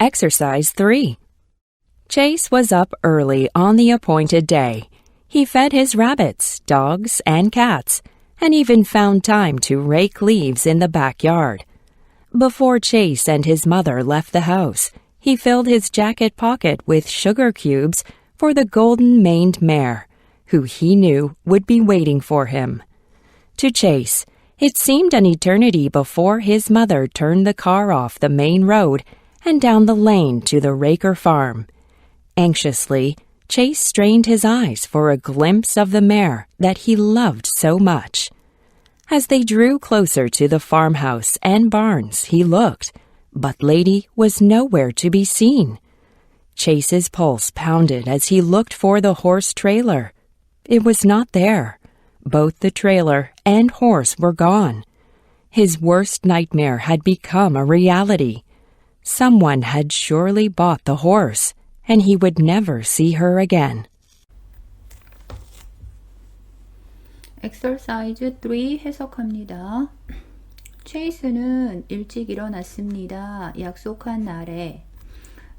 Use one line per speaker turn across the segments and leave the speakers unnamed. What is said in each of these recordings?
Exercise 3. Chase was up early on the appointed day. He fed his rabbits, dogs, and cats, and even found time to rake leaves in the backyard. Before Chase and his mother left the house, he filled his jacket pocket with sugar cubes for the golden maned mare, who he knew would be waiting for him. To Chase, it seemed an eternity before his mother turned the car off the main road and down the lane to the Raker farm. Anxiously, Chase strained his eyes for a glimpse of the mare that he loved so much. As they drew closer to the farmhouse and barns, he looked, but Lady was nowhere to be seen. Chase's pulse pounded as he looked for the horse trailer. It was not there. Both the trailer and horse were gone. His worst nightmare had become a reality. Someone had surely bought the horse, and he would never see her again.
exercise 3 해석합니다. 체이스는 일찍 일어났습니다. 약속한 날에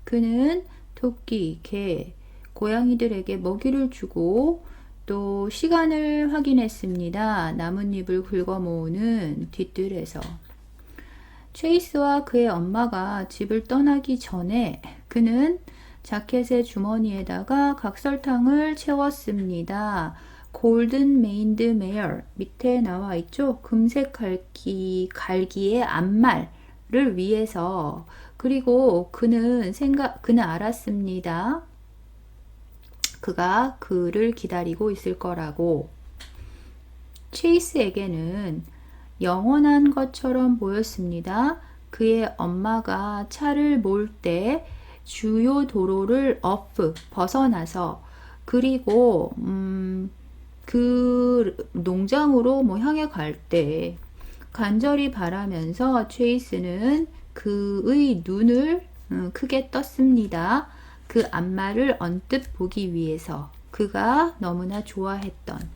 그는 토끼, 개, 고양이들에게 먹이를 주고 또 시간을 확인했습니다. 나뭇잎을 긁어 모으는 뒷뜰에서 체이스와 그의 엄마가 집을 떠나기 전에 그는 자켓의 주머니에다가 각설탕을 채웠습니다. 골든 메인드 메어 밑에 나와 있죠. 금색 갈기 갈기의 앞말을 위해서 그리고 그는 생각 그는 알았습니다. 그가 그를 기다리고 있을 거라고. 체이스에게는 영원한 것처럼 보였습니다. 그의 엄마가 차를 몰 때 주요 도로를 off 벗어나서 그리고 음, 그 농장으로 뭐 향해 갈 때 간절히 바라면서 체이스는 그의 눈을 음, 크게 떴습니다. 그 앞말을 언뜻 보기 위해서 그가 너무나 좋아했던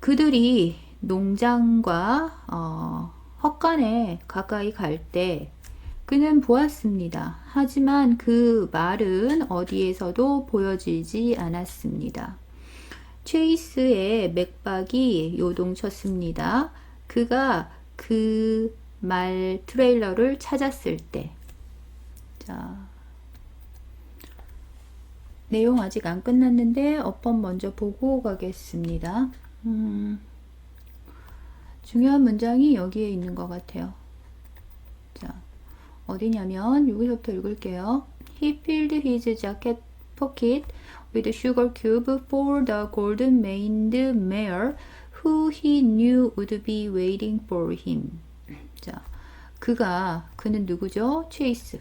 그들이 농장과 어, 헛간에 가까이 갈 때 그는 보았습니다. 하지만 그 말은 어디에서도 보여지지 않았습니다. 체이스의 맥박이 요동쳤습니다. 그가 그 말 트레일러를 찾았을 때. 자. 내용 아직 안 끝났는데 어법 먼저 보고 가겠습니다. 음, 중요한 문장이 여기에 있는 것 같아요. 자, 어디냐면 여기서부터 읽을게요. He filled his jacket pocket with sugar cube for the golden maned mare who he knew would be waiting for him. 자, 그가 그는 누구죠? 체이스.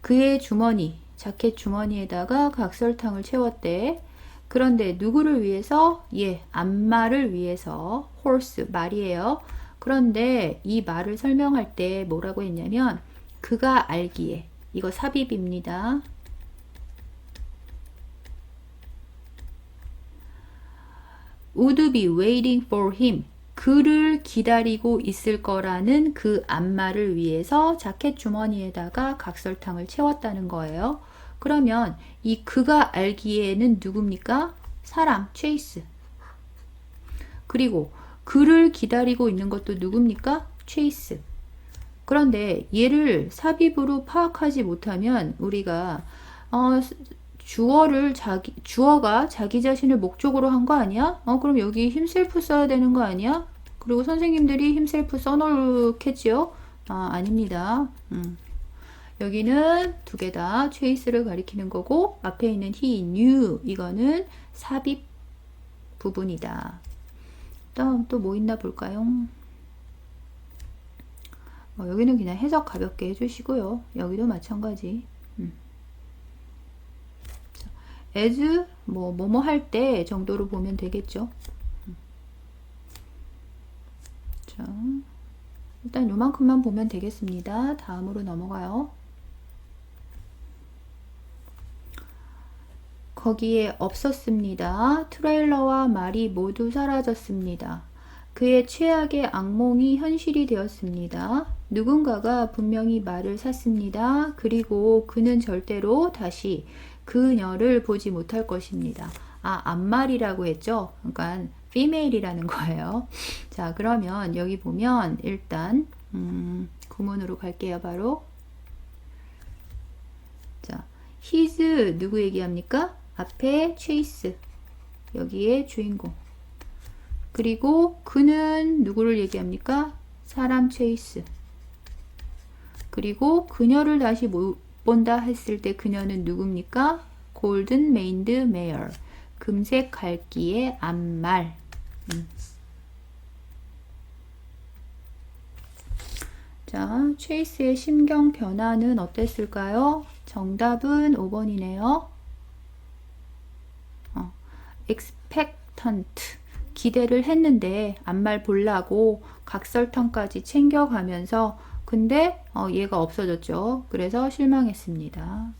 그의 주머니, 자켓 주머니에다가 각설탕을 채웠대. 그런데 누구를 위해서? 예, 안마를 위해서. Horse 말이에요. 그런데 이 말을 설명할 때 뭐라고 했냐면 그가 알기에 이거 삽입입니다. would be him. 그를 기다리고 있을 거라는 그 안마를 위해서 자켓 주머니에다가 각설탕을 채웠다는 거예요. 그러면 이 그가 알기에는 누굽니까? 사람, 체이스. 그리고 그를 기다리고 있는 것도 누굽니까? 체이스. 그런데 얘를 삽입으로 파악하지 못하면 우리가 어, 주어를 자기 주어가 자기 자신을 목적으로 한 거 아니야? 어 그럼 여기 힘셀프 써야 되는 거 아니야? 그리고 선생님들이 힘셀프 써놓겠지요? 아 아닙니다. 음. 여기는 두 개 다 체이스를 가리키는 거고 앞에 있는 he knew 이거는 삽입 부분이다. 다음 또 뭐 있나 볼까요? 어, 여기는 그냥 해석 가볍게 해주시고요. 여기도 마찬가지. 음. as 뭐 뭐뭐 할 때 정도로 보면 되겠죠. 음. 자, 일단 요만큼만 보면 되겠습니다. 다음으로 넘어가요. 거기에 없었습니다. 트레일러와 말이 모두 사라졌습니다. 그의 최악의 악몽이 현실이 되었습니다. 누군가가 분명히 말을 샀습니다. 그리고 그는 절대로 다시 그녀를 보지 못할 것입니다. 아, 암말이라고 했죠? 그러니까 female이라는 거예요. 자, 그러면 여기 보면 일단 음, 구문으로 갈게요. 바로 자, his 누구 얘기합니까? 앞에 chase 여기에 주인공 그리고 그는 누구를 얘기합니까? 사람 체이스. 그리고 그녀를 다시 못 본다 했을 때 그녀는 누굽니까? 골든 메인드 메어. 금색 갈기의 암말. 음. 자, 체이스의 심경 변화는 어땠을까요? 정답은 5번이네요. 어, expectant. 기대를 했는데 앞말 볼라고 각설탕까지 챙겨가면서 근데 어, 얘가 없어졌죠. 그래서 실망했습니다.